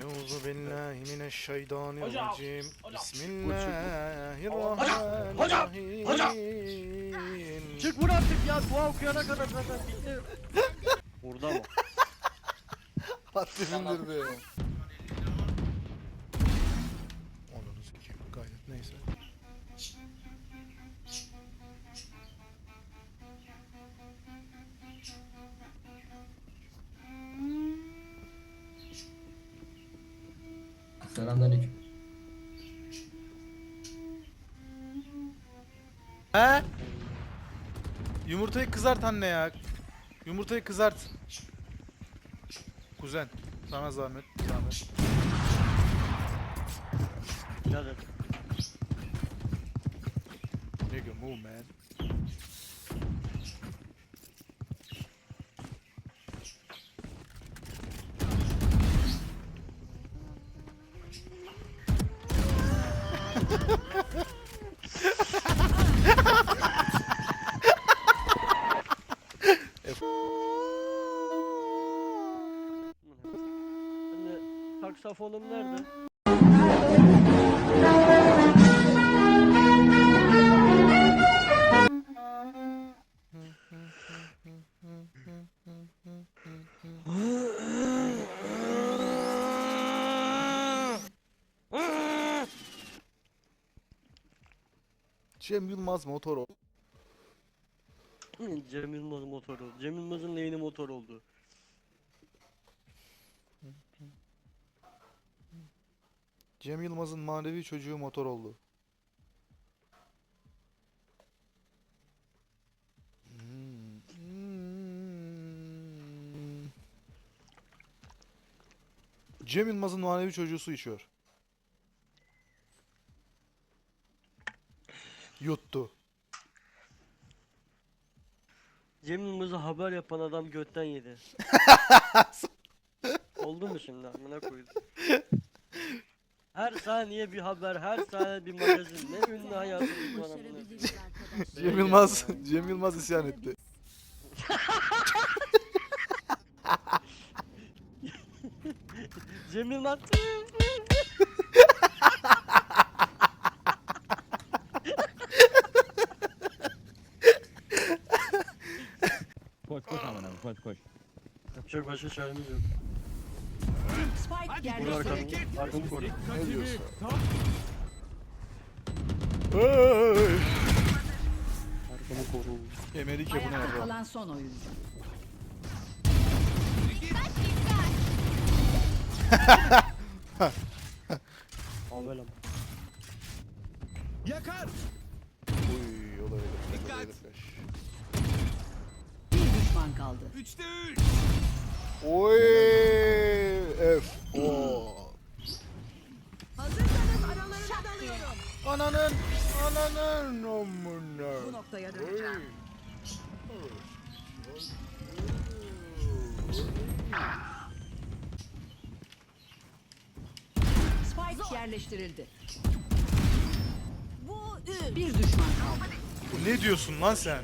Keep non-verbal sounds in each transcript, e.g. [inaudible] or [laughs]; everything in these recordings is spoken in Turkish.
Euzu billahi mineşşeytanirracim. Hocam, Bismillahirrahmanirrahim. hocam. Çık vur artık ya dua okuyana kadar zaten bitti. Burada mı? [laughs] Haddim indirdi. Selamünaleyküm. He? Yumurtayı kızart anne ya. Yumurtayı kızart. Kuzen. Sana zahmet. Zahmet. Birader. Nigga move man. Saksafonum nerede? Cem Yılmaz motor ol. [laughs] Cem Yılmaz motor oldu. Cem Yılmaz'ın lehine motor oldu. Cem Yılmaz'ın manevi çocuğu motor oldu. Cem Yılmaz'ın manevi çocuğu su içiyor. Yuttu. Cem Yılmaz'a haber yapan adam götten yedi. [laughs] Oldu mu şimdi amına koydum. Her saniye bir haber, her saniye bir magazin. Ne ünlü var amına koyayım. Cem Yılmaz, Cem Yılmaz isyan etti. [laughs] Cem Yılmaz. Koş koş aman abi koş koş. Yapacak başka çaremiz yok. Spike Vur yerleştirildi. arkamı. Arkamı koru. Ne diyorsun? Hey! Arkamı koru. Emelik ya bu ne Ayakta ya? kalan son oyuncu. Avel ama. Uy, olabilir. Dikkat. Bir düşman kaldı. Oy, F, O. Hazırsanız aralarına dalıyorum. Ananın, ananın amına. Bu noktaya döneceğim. Spike yerleştirildi. Bu bir düşman kaldı. Ne diyorsun lan sen?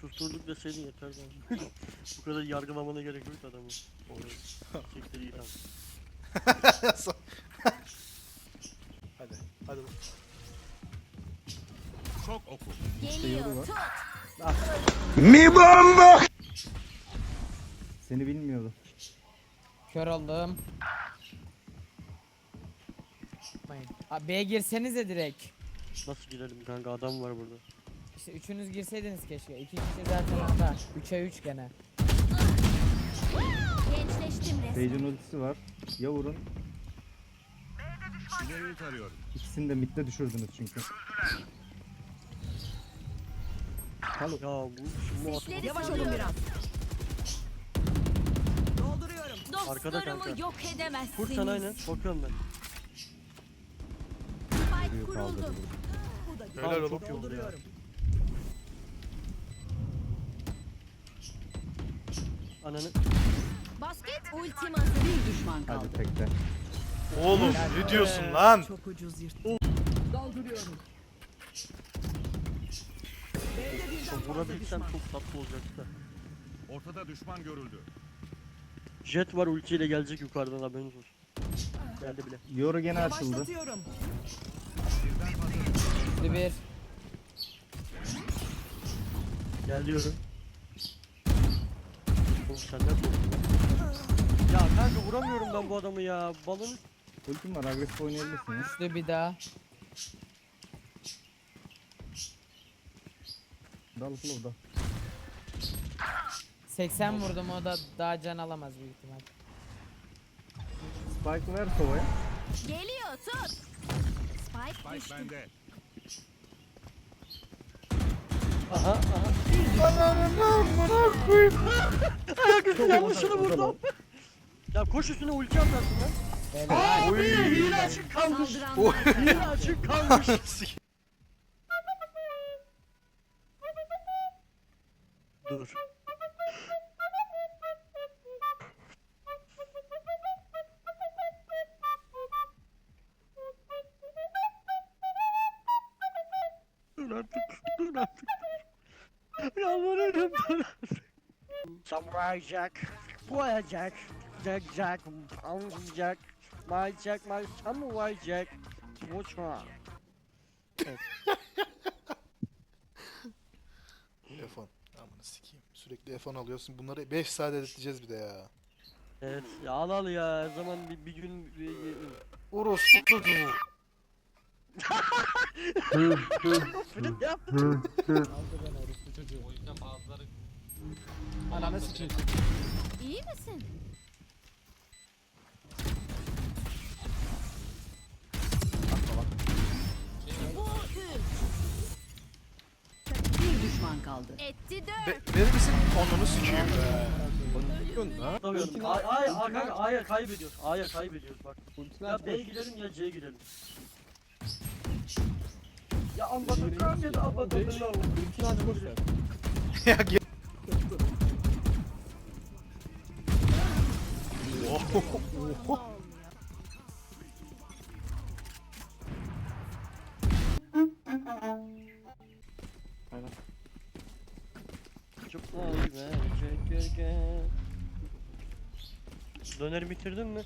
Susturduk deseydin yeterdi. ama. [laughs] Bu kadar yargılamana gerek yok adamı. Siktir git abi. hadi, hadi. Geliyor. Tut. Seni bilmiyordum. Kör oldum. Abi B'ye girsenize direkt. Nasıl girelim kanka adam var burada. İşte üçünüz girseydiniz keşke. İki kişi zaten orada. Üçe üç gene. Gençleştim resmen. Ultisi var. Ya vurun. İkisini de midde düşürdünüz çünkü. Ya bu Sesleri Yavaş olun salıyorum. biraz. Dolduruyorum. Arkada Dostlarımı kanka. yok edemezsiniz. Kurt sen aynen. Bakıyorum ben. Spike Vuruyor kuruldu. kaldırdı. Helal Tamam, oğlum. çok iyi oldu ya. Ananı. Basket ultim hazır. Bir düşman kaldı. Hadi tekte. Oğlum ne diyorsun lan? Çok ucuz yırttı. Dolduruyorum. Çok vurabilsem çok tatlı olacaktı da. Ortada düşman görüldü. Jet var ultiyle gelecek yukarıdan haberiniz olsun. Geldi bile. Yoru gene açıldı. Başlatıyorum. Bir bir. Geliyorum. Oğlum senden korktum. Ya kanka vuramıyorum ben bu adamı ya. Balonu Ultim var agresif oynayabilirsin ya. Üçlü bir daha. Dal flow'da. 80 vurdum o da daha can alamaz büyük ihtimal. Spike ver kovaya. Geliyor tut. Spike düştü. Aha aha. Yanlışını vurdum. Ya koş üstüne ulti atarsın lan. Helal. Hile açık kalmış. Saldıranlar Hile açık kalmış. [laughs] Dur. Dur artık, dur artık. Yalvarırım dur artık. Samurai Jack, Boya Jack, Jack Jack, Pound Jack, My Jack, My Samurai Jack, what's wrong? F10. Amına sikeyim. Sürekli F10 alıyorsun. Bunları 5 saat editleyeceğiz bir de ya. Evet, ya al al ya, her zaman bir, bir gün... Bir, bir, Orospu çocuğu. Flip yap. Aldı beni orospu çocuğu. Ananı sikeyim. İyi misin? Kaldı. Etti Be dört. verir misin? Onunu sikeyim be. Tutamıyorum. Ay ay ay kanka A'ya kaybediyoruz. A'ya kaybediyoruz bak. Ya B'ye gidelim ya C'ye gidelim. Ya anladım kanka da anladım. [laughs] ya gel. [laughs] Çok Döneri bitirdin mi?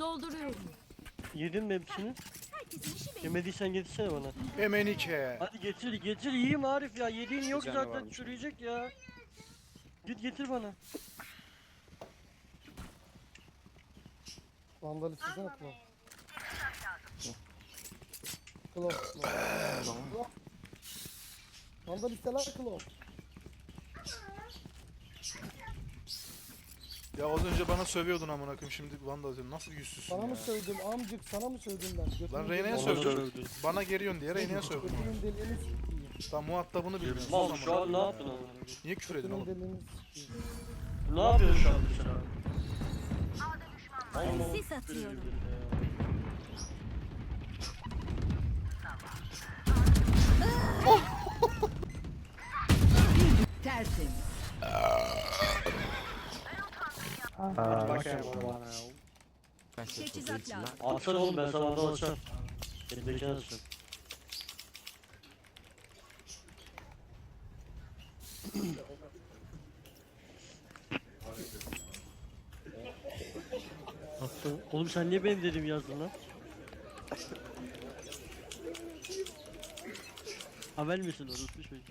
Dolduruyorum. Yedin mi hepsini? Yemediysen getirsene bana. Emenike. Hadi getir getir yiyeyim Arif ya. Yediğin yok zaten çürüyecek ya. Git getir bana. Vandal istesene Klov. Klov. Klov. Vandal iste lan Klov. Ya az önce bana sövüyordun amına koyayım şimdi Vandal diyorsun. Nasıl yüzsüzsün Sana mı ya? sövdüm amcık sana mı sövdüm ben? Götünün Lan Reyna'ya Bana sövdün. sövdün. Bana geriyorsun diye Reyna'ya sövdün. Götünün deliğini sikeyim. Tam muhatabını bilmiyorsun. Mal şu an amına ne yaptın koyayım. ama? Niye küfür edin Götünün oğlum? deliğini sikeyim. Ne yapıyorsun şu an mesela? Allah Sis atıyorum. Tertemiz. Teçhizat lazım. Alsana oğlum ben sana ondan alacağım. Elimdekini alacağım. Attı. Oğlum sen niye benim dediğimi yazdın lan? Haber misin orospu [laughs] çocuk?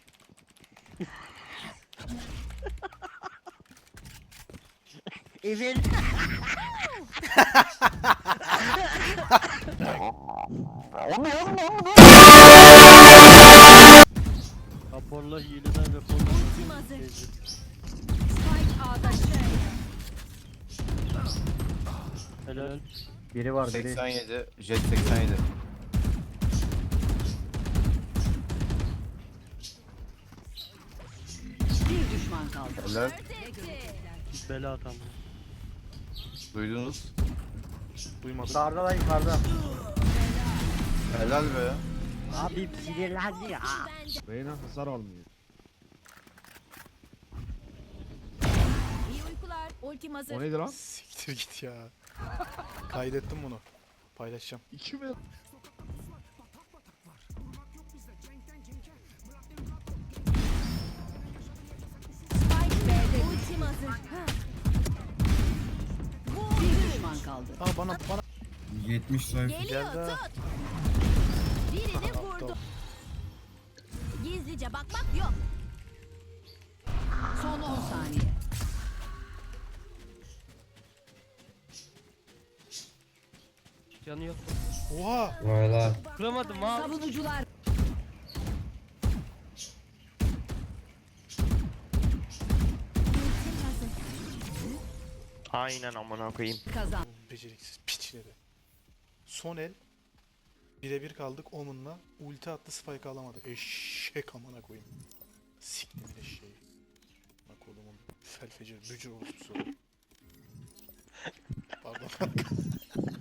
Evet. Raporla hileden raporla. Ultim hazır. Spike A'da Helal. Biri var biri. 87, Jet 87. Bir düşman kaldı. Helal. Bela tam. Duydunuz. Duymadım. Yukarıda lan yukarıda. Helal be. Abi sinirlendi ya. Reyna hasar almıyor. İyi uykular. Ultim hazır. neydi lan? Siktir git ya. Kaydettim bunu. Paylaşacağım. İki mi? Aa bana bana 70 sayfa. Geliyor Geldi tut. Birini vurdu. Gizlice bakmak yok. Son 10 saniye. Canı yok. Oha! Vay lan. Kuramadım ha. Savunucular Aynen amına koyayım. kazan. Beceriksiz piçleri. Son el birebir kaldık Omen'la. Ulti attı spike alamadı. Eşek amına koyayım. Siktim eşeği. Bak oğlum felfecir bücür orospusu. [laughs] Pardon. [laughs]